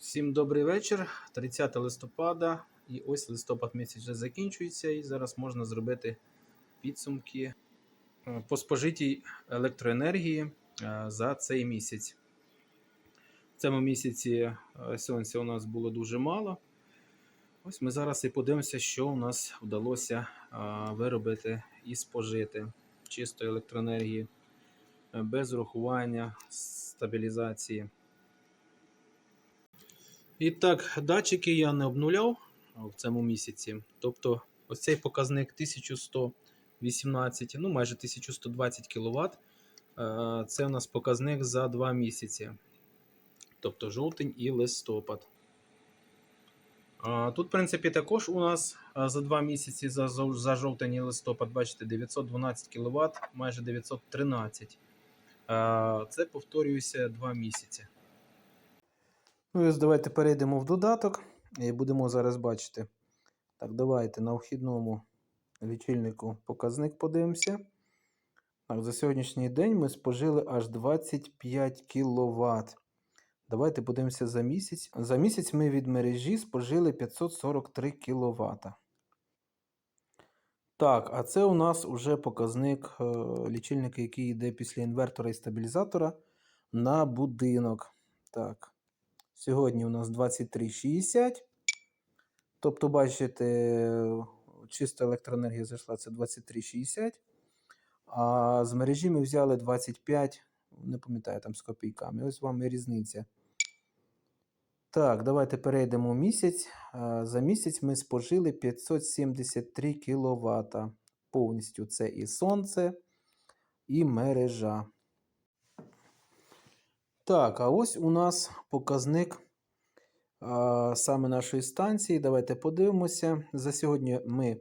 Всім добрий вечір. 30 листопада. І ось листопад місяць вже закінчується, і зараз можна зробити підсумки е, по спожитій електроенергії е, за цей місяць. В цьому місяці е, сонця у нас було дуже мало. Ось ми зараз і подивимося, що у нас вдалося виробити і спожити чистої електроенергії без урахування стабілізації. І так, датчики я не обнуляв в цьому місяці. Тобто, ось цей показник 1118, ну майже 1120 кВт. Це у нас показник за 2 місяці. Тобто жовтень і листопад. Тут, в принципі, також у нас за 2 місяці за, за, жовтень і листопад, бачите, 912 кВт, майже 913. Це повторююся 2 місяці. Ну ось давайте перейдемо в додаток і будемо зараз бачити. Так, давайте на вхідному лічильнику показник подивимося. Так, за сьогоднішній день ми спожили аж 25 кВт. Давайте подивимося за місяць. За місяць ми від мережі спожили 543 кВт. Так, а це у нас уже показник е, лічильника, який йде після інвертора і стабілізатора на будинок. Так. Сьогодні у нас 23,60. Тобто, бачите, чиста електроенергія зайшла це 23,60. А з мережі ми взяли 25, не пам'ятаю там з копійками. Ось вам і різниця. Так, давайте перейдемо в місяць. За місяць ми спожили 573 кВт. Повністю це і сонце, і мережа. Так, а ось у нас показник а, саме нашої станції. Давайте подивимося. За сьогодні ми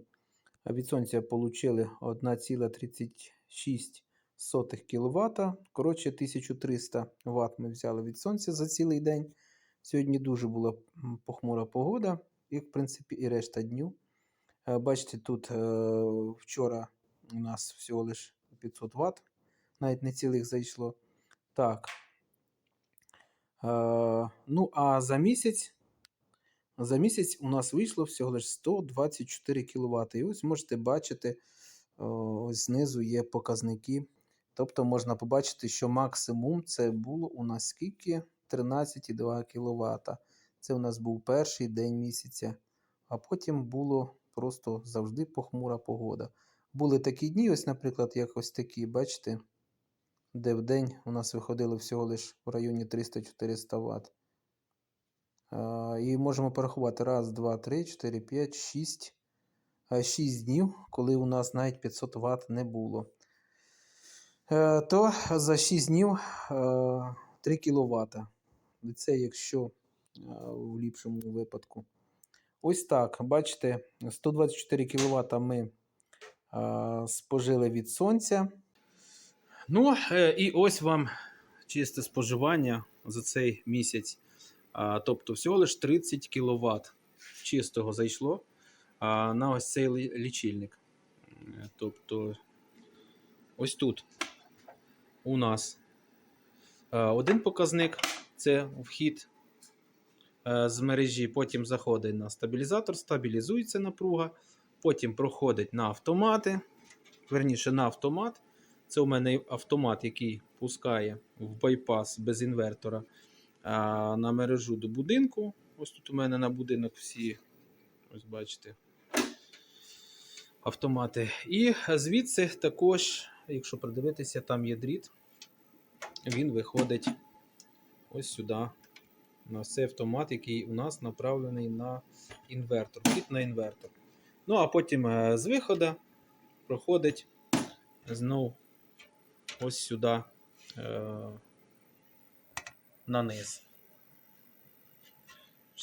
від сонця отримали 1,36 кВт. Коротше, 1300 Вт ми взяли від сонця за цілий день. Сьогодні дуже була похмура погода, як в принципі і решта дню. Е, Бачите, тут е, вчора у нас всього лише 500 Вт, навіть не цілих зайшло. Так. Е, ну, а за місяць, за місяць у нас вийшло всього лише 124 кВт. І ось можете бачити, ось знизу є показники. Тобто можна побачити, що максимум це було у нас скільки? 13,2 кВт. Це у нас був перший день місяця, а потім було просто завжди похмура погода. Були такі дні, ось, наприклад, як ось такі, бачите, де в день у нас виходило всього лише в районі 300-400 Вт. І можемо порахувати раз, два, три, 4, 5, 6. 6 днів, коли у нас навіть 500 Вт не було. Е, То за 6 днів 3 кВт. Це якщо в ліпшому випадку. Ось так. Бачите, 124 кВт ми спожили від сонця. Ну, е, і ось вам чисте споживання за цей місяць. Тобто, всього лише 30 кВт чистого зайшло на ось цей лічильник. Е, Тобто, ось тут у нас один показник це вхід е, з мережі, потім заходить на стабілізатор, стабілізується напруга, потім проходить на автомати, верніше на автомат. Це у мене автомат, який пускає в байпас без інвертора а, на мережу до будинку. Ось тут у мене на будинок всі, ось бачите, автомати. І звідси також, якщо придивитися, там є дріт, він виходить ось сюди. На цей автомат, який у нас направлений на інвертор. Дріт на інвертор. Ну, а потім е, з виходу проходить знову ось сюди е, на низ.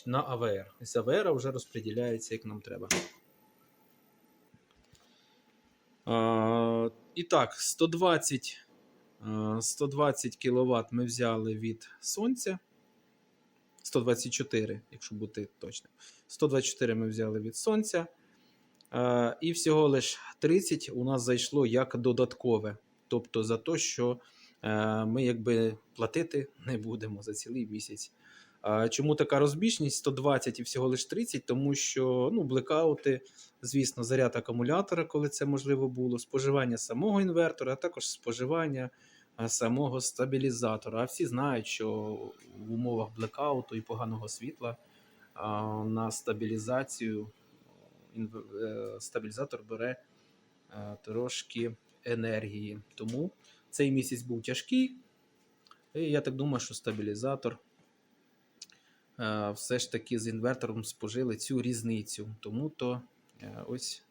На АВР. З АВР вже розподіляється, як нам треба. Е, і так, 120, е, 120 кВт ми взяли від сонця. 124, якщо бути точним. 124 ми взяли від сонця. Е, і всього лиш 30 у нас зайшло як додаткове. Тобто за те, що е, ми якби платити не будемо за цілий місяць. Чому така розбіжність 120 і всього лише 30? Тому що ну, блекаути, звісно, заряд акумулятора, коли це можливо було, споживання самого інвертора, а також споживання самого стабілізатора. А всі знають, що в умовах блекауту і поганого світла на стабілізацію е, стабілізатор бере е, трошки енергії. Тому цей місяць був тяжкий. І я так думаю, що стабілізатор е, все ж таки з інвертором спожили цю різницю. Тому то е, ось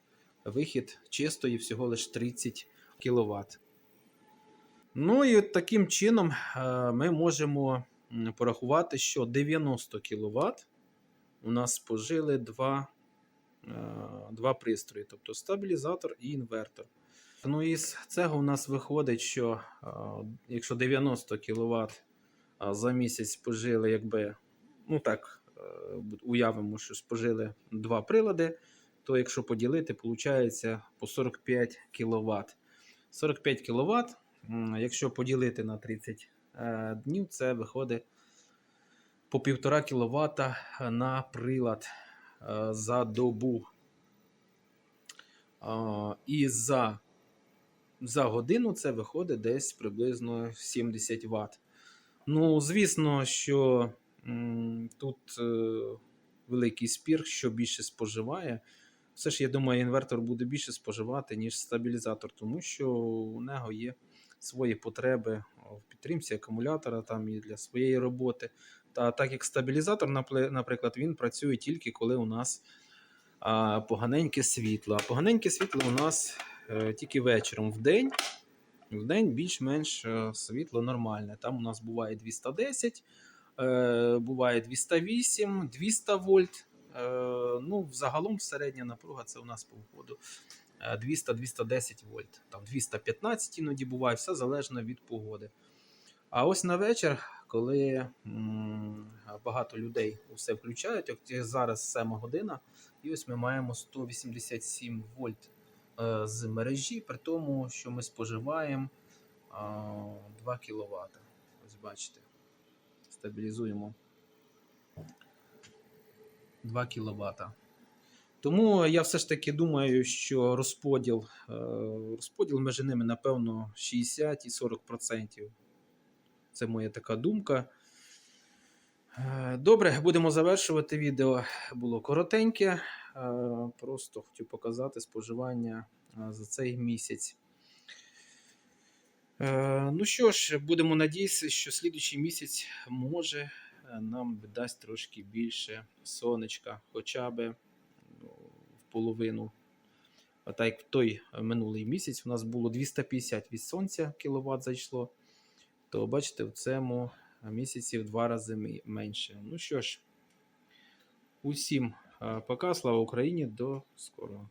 вихід чистої всього лише 30 кВт. Ну і таким чином е, ми можемо порахувати, що 90 кВт у нас спожили два, два пристрої, тобто стабілізатор і інвертор. Ну і з цього у нас виходить, що якщо 90 кВт за місяць спожили, якби, ну так, е, уявимо, що спожили два прилади, то якщо поділити, виходить по 45 кВт. 45 кВт, якщо поділити на 30 е, днів, це виходить по 1,5 кВт на прилад е, за добу. І за, за годину це виходить десь приблизно 70 Вт. Ну, звісно, що м, тут е, великий спір, що більше споживає. Все ж, я думаю, інвертор буде більше споживати, ніж стабілізатор, тому що у нього є свої потреби в підтримці акумулятора там і для своєї роботи. Та так як стабілізатор, наприклад, він працює тільки коли у нас а, поганеньке світло. А поганеньке світло у нас тільки вечором. В день, в день більш-менш е, світло нормальне. Там у нас буває 210, е, буває 208, 200 вольт. Е, ну, загалом середня напруга це у нас по входу 200-210 вольт. Там 215 іноді буває, все залежно від погоди. А ось на вечір, коли багато людей усе включають, от зараз 7 година, і ось ми маємо 187 вольт е, з мережі, при тому, що ми споживаємо 2 кВт. Ось бачите, стабілізуємо 2 кВт. Тому я все ж таки думаю, що розподіл, е, розподіл між ними, напевно, 60 і 40%. Це моя така думка. Е, Добре, будемо завершувати відео. Було коротеньке. е, Просто хотів показати споживання е, за цей місяць. Ну що ж, будемо надіятися, що слідуючий місяць може нам дасть трошки більше сонечка, хоча б ну, в половину. А так як в той минулий місяць у нас було 250 від сонця кВт зайшло, то бачите, в цьому місяці в два рази менше. Ну що ж, усім е, пока, слава Україні, до скорого.